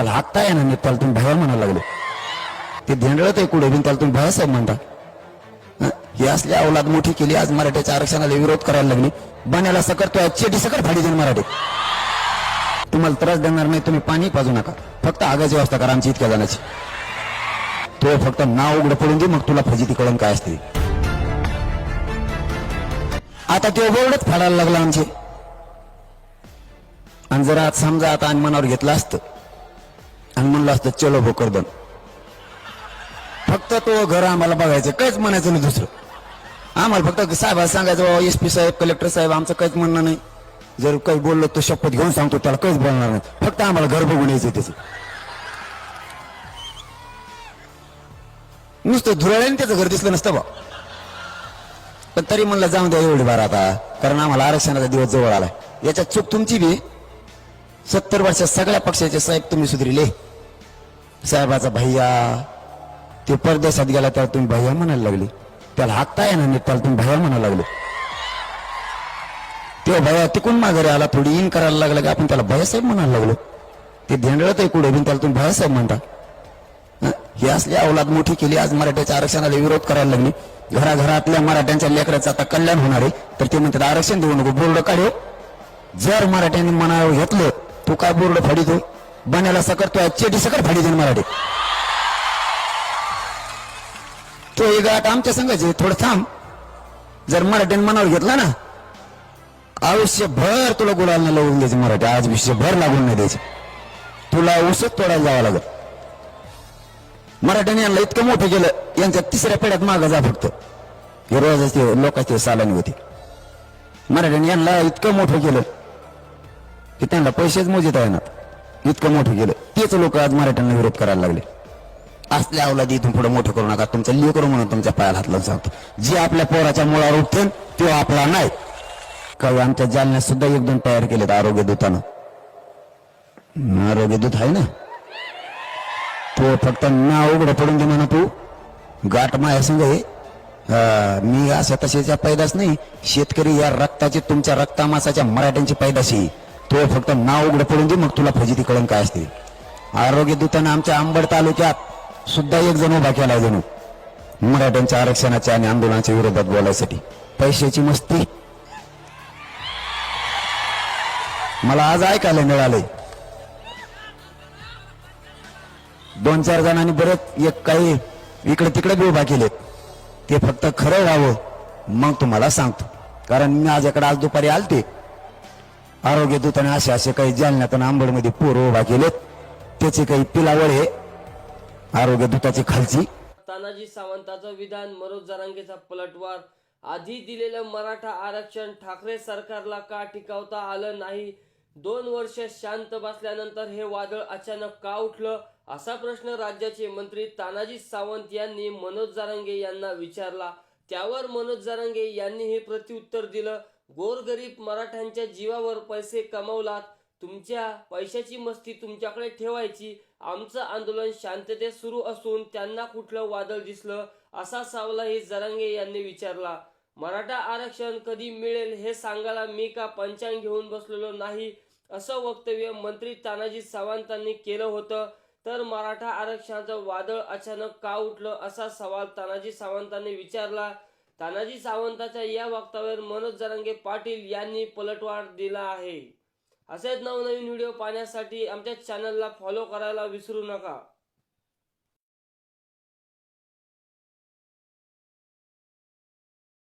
त्याला आत्ता येणार नाही त्याला तुम्ही भया म्हणायला लागले. ते धेंडळत आहे कुठे बिन त्याला तुम्ही भयासाहेब म्हणता. हे? असली अवलाद मोठी केली आज मराठ्याच्या आरक्षणाला विरोध करायला लागली. बण्याला सकट तो चेटी सकट फाडी देईन मराठी. तुम्हाला त्रास देणार नाही तुम्ही पाणी पाजू नका. फक्त आगाची व्यवस्था करा आमची इतक्या जाण्याची तो फक्त नाव उघडं पडून दे मग तुला फजिती कळून काय असते. आता ते बोर्डच फाडायला लागला आमचे. आणि जर आज समजा आता आणि मनावर घेतलं असतं. आणि म्हणलं असतं चलो भोकरदन फक्त तो घर आम्हाला बघायचं काहीच म्हणायचं नाही दुसरं. आम्हाला फक्त साहेब सांगायचं एस पी साहेब कलेक्टर साहेब आमचं काहीच म्हणणं नाही. जर काही बोललो तर शपथ घेऊन सांगतो त्याला काहीच बोलणार नाही. फक्त आम्हाला घर बघून यायचं त्याचं. नुसतं धुराळ्याने त्याचं घर दिसलं नसतं बा. पण तरी म्हणलं जाऊन द्या एवढी बार आता कारण आम्हाला आरक्षणाचा दिवस जवळ आला याच्यात चूक तुमची बी सत्तर वर्षात सगळ्या पक्षाचे साहेब तुम्ही सुधरिले. साहेबाचा भैया ते परदेशात गेला त्याला तुम्ही भैया म्हणायला लागले. त्याला हाकता येणार नाही त्याला तुम्ही भैया म्हणायला लागले. ते भैया तिकून माघारी आला थोडी इन करायला लागला की आपण त्याला भैयासाहेब म्हणायला लागलो. ते धेंडळत आहे कुठे बिन त्याला तुम्ही भैयासाहेब म्हणता. हं? ही असली अवलाद मोठी केली आज मराठ्याच्या आरक्षणाला विरोध करायला लागली. घराघरातल्या मराठ्यांच्या लेकराचं आता कल्याण होणार आहे. तर ते म्हणतात आरक्षण देऊ नको बोर्ड काढो हो. जर मराठ्यांनी मनावर घेतलं तू काय बोर्ड फाडितो हो? बनायला सकट तो चेटी सकट फाडी देईन मराठी तो एक गाठ आमच्या संघाचे थोडं थांब. जर मराठ्याने मनावर घेतला ना आयुष्यभर तुला गुलाल लावून द्यायचे मराठी आज विश्वभर लागून नाही द्यायचे. तुला उसत तोडायला जावं लागत मराठ्याने यांना इतकं मोठं केलं यांच्या तिसऱ्या पेढ्यात मागं जा फक्त. हे रोज ते लोकांचे सालानी होती. मराठ्याने यांना इतकं मोठं केलं की त्यांना पैसेच मोजित येणार इतकं मोठं केलं. तेच लोक आज मराठ्यांना विरोध करायला लागले. असल्या अवलादी इथून पुढे मोठं करू नका. तुमचं लिओ म्हणून तुमच्या पायाला हात लावून सांगतो. जे आपल्या पोराच्या मुळावर उठते तो आपला नाही. काही आमच्या जालन्यात सुद्धा एक दोन तयार केलेत आरोग्य दूतानं. आरोग्य दूत आहे ना? तो फक्त ना उघडं पडून दे म्हणा तू. गाठ माया संघ आहे. मी अशा तशाच्या पैदास नाही. शेतकरी या रक्ताची तुमच्या रक्तामासाच्या मराठ्यांची पैदाशी आहे. तो फक्त नाव उघडं पडून दे मग तुला फजिती कळण काय असते. आरोग्य दूतानं आमच्या आंबड तालुक्यात सुद्धा एक जण उभा केला जणू. मराठ्यांच्या आरक्षणाच्या आणि आंदोलनाच्या विरोधात बोलायसाठी. पैशाची मस्ती. मला आज ऐकायला मिळालंय. दोन चार जणांनी बरेच एक काही इकडे तिकडे बी उभा केलेत. ते फक्त खरं राहावं मग तुम्हाला सांगतो. कारण मी माझ्याकडे आज दुपारी आलते. आरोग्य दूताने असे असे काही जालन्यात आंबडमध्ये पोरं उभा केलेत. त्याचे काही पिलावळ हे आरोग्य दूताची खालची. तानाजी सावंताचं विधान मनोज जरांगेचा पलटवार. आधी दिलेलं मराठा आरक्षण ठाकरे सरकारला का टिकवता आलं नाही? दोन वर्ष शांत बसल्यानंतर हे वादळ अचानक का उठलं? असा प्रश्न राज्याचे मंत्री तानाजी सावंत यांनी मनोज जरांगे यांना विचारला. त्यावर मनोज जरांगे यांनी हे प्रत्युत्तर दिलं. गोरगरीब मराठ्यांच्या जीवावर पैसे कमवलात तुमच्या पैशाची मस्ती तुमच्याकडे ठेवायची आमचं आंदोलन शांततेत सुरू असून त्यांना कुठलं वादळ दिसलं असा सवालही जरांगे यांनी विचारला. मराठा आरक्षण कधी मिळेल हे सांगायला मी का पंचांग घेऊन बसलेलो नाही असं वक्तव्य मंत्री तानाजी सावंतांनी केलं होतं. तर मराठा आरक्षणाचं वादळ अचानक का उठलं असा सवाल तानाजी सावंतांनी विचारला. तानाजी सावंताच्या या वक्तव्यावर मनोज जरांगे पाटील यांनी पलटवार दिला आहे. असेच नवनवीन व्हिडिओ पाहण्यासाठी आमच्या चॅनलला फॉलो करायला विसरू नका.